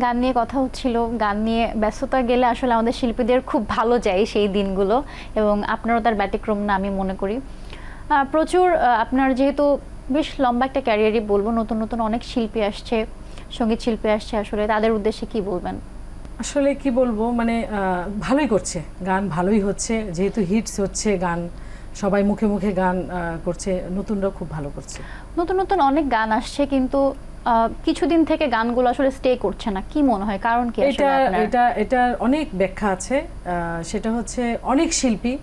গান নিয়ে কথা হচ্ছিল, গান নিয়ে ব্যস্ততা গেলে আসলে আমাদের শিল্পীদের খুব ভালো যায় সেই দিনগুলো এবং আপনারও তার ব্যতিক্রম না আমি মনে করি। প্রচুর আপনার যেহেতু বেশ লম্বা একটা ক্যারিয়ারই বলব, নতুন নতুন অনেক শিল্পী আসছে, সংগীত শিল্পী আসছে, আসলে তাদের উদ্দেশ্যে কি বলবেন? আসলে কি বলব মানে ভালোই করছে, গান ভালোই হচ্ছে, যেহেতু হিটস হচ্ছে, গান সবাই মুখে মুখে গান করছে নতুনরাও খুব ভালো করছে। নতুন নতুন অনেক গান আসছে কিন্তু কিছুদিন থেকে গানগুলো আসলে স্টে করছে না। কি মনে হয়? কারণ কি এটা এটা এটার অনেক ব্যাখ্যা আছে। সেটা হচ্ছে অনেক শিল্পী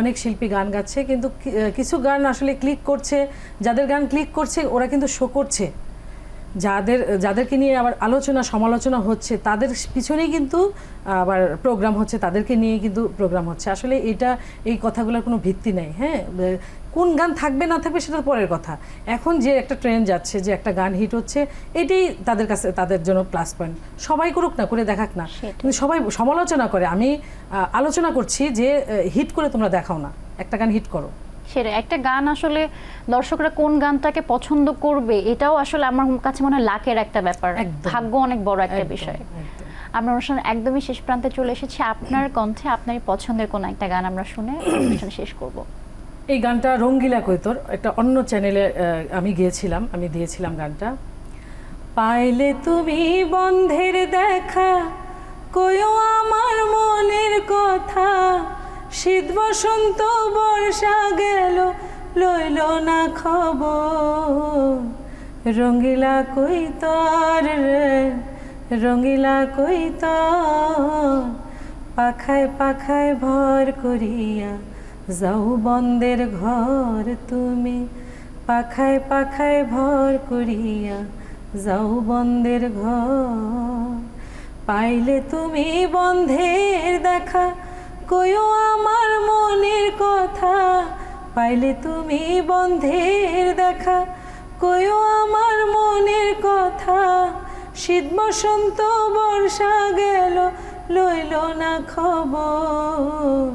অনেক শিল্পী গান গাচ্ছে কিন্তু কিছু গান আসলে ক্লিক করছে। যাদের গান ক্লিক করছে ওরা কিন্তু শো করছে। যাদের যাদেরকে নিয়ে আবার আলোচনা সমালোচনা হচ্ছে তাদের পিছনেই কিন্তু আবার প্রোগ্রাম হচ্ছে তাদেরকে নিয়ে কিন্তু প্রোগ্রাম হচ্ছে। আসলে এটা এই কথাগুলোর কোনো ভিত্তি নেই হ্যাঁ? কোন গান থাকবে না থাকবে সেটা পরের কথা। এখন যে একটা ট্রেন্ড যাচ্ছে যে একটা গান হিট হচ্ছে এটাই তাদের কাছে তাদের জন্য প্লাস পয়েন্ট সবাই করুক না করে দেখাক না। কিন্তু সবাই সমালোচনা করে। আমি আলোচনা করছি যে হিট করে তোমরা দেখাও না। একটা গান হিট করো। সেটা একটা গান আসলে দর্শকরা কোন গানটাকে পছন্দ করবে এটাও আসলে আমার কাছে মনে হয় লাকের একটা ব্যাপার। ভাগ্য অনেক বড় একটা বিষয়। আমরা অনুষ্ঠান একদমই শেষ প্রান্তে চলে এসেছি। আপনার কণ্ঠে আপনার পছন্দের কোন একটা গান আমরা শুনে অনুষ্ঠান শেষ করব। এই গানটা রঙ্গিলা কৈতর একটা অন্য চ্যানেলে আমি গিয়েছিলাম আমি দিয়েছিলাম গানটা। পাইলে তুমি বন্ধের দেখা কয়ো আমার মনের কথা। শীত বসন্ত বর্ষা গেল, লইল না খবর। রঙ্গিলা কৈতর রে রঙ্গিলা কৈতর। পাখায় পাখায় ভর করিয়া যাও বন্দের ঘর তুমি। পাখায় পাখায় ভর করিয়া যাও বন্দের ঘর। পাইলে তুমি বন্ধের দেখা কয়ো আমার মনের কথা, পাইলে তুমি বন্ধের দেখা। কয়ো আমার মনের কথা, শীত বসন্ত বর্ষা গেল, লইল না খবর।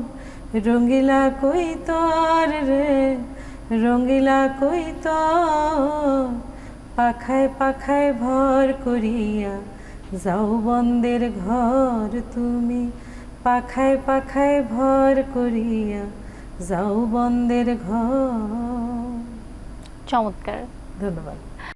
রঙ্গিলা কৈতর রে, রঙ্গিলা কৈতর পাখায় পাখায় ভর করিয়া যাও বন্দের ঘর তুমি। পাখায় পাখায় ভর করিয়া যাও বন্দের ঘর। চমৎকার। ধন্যবাদ।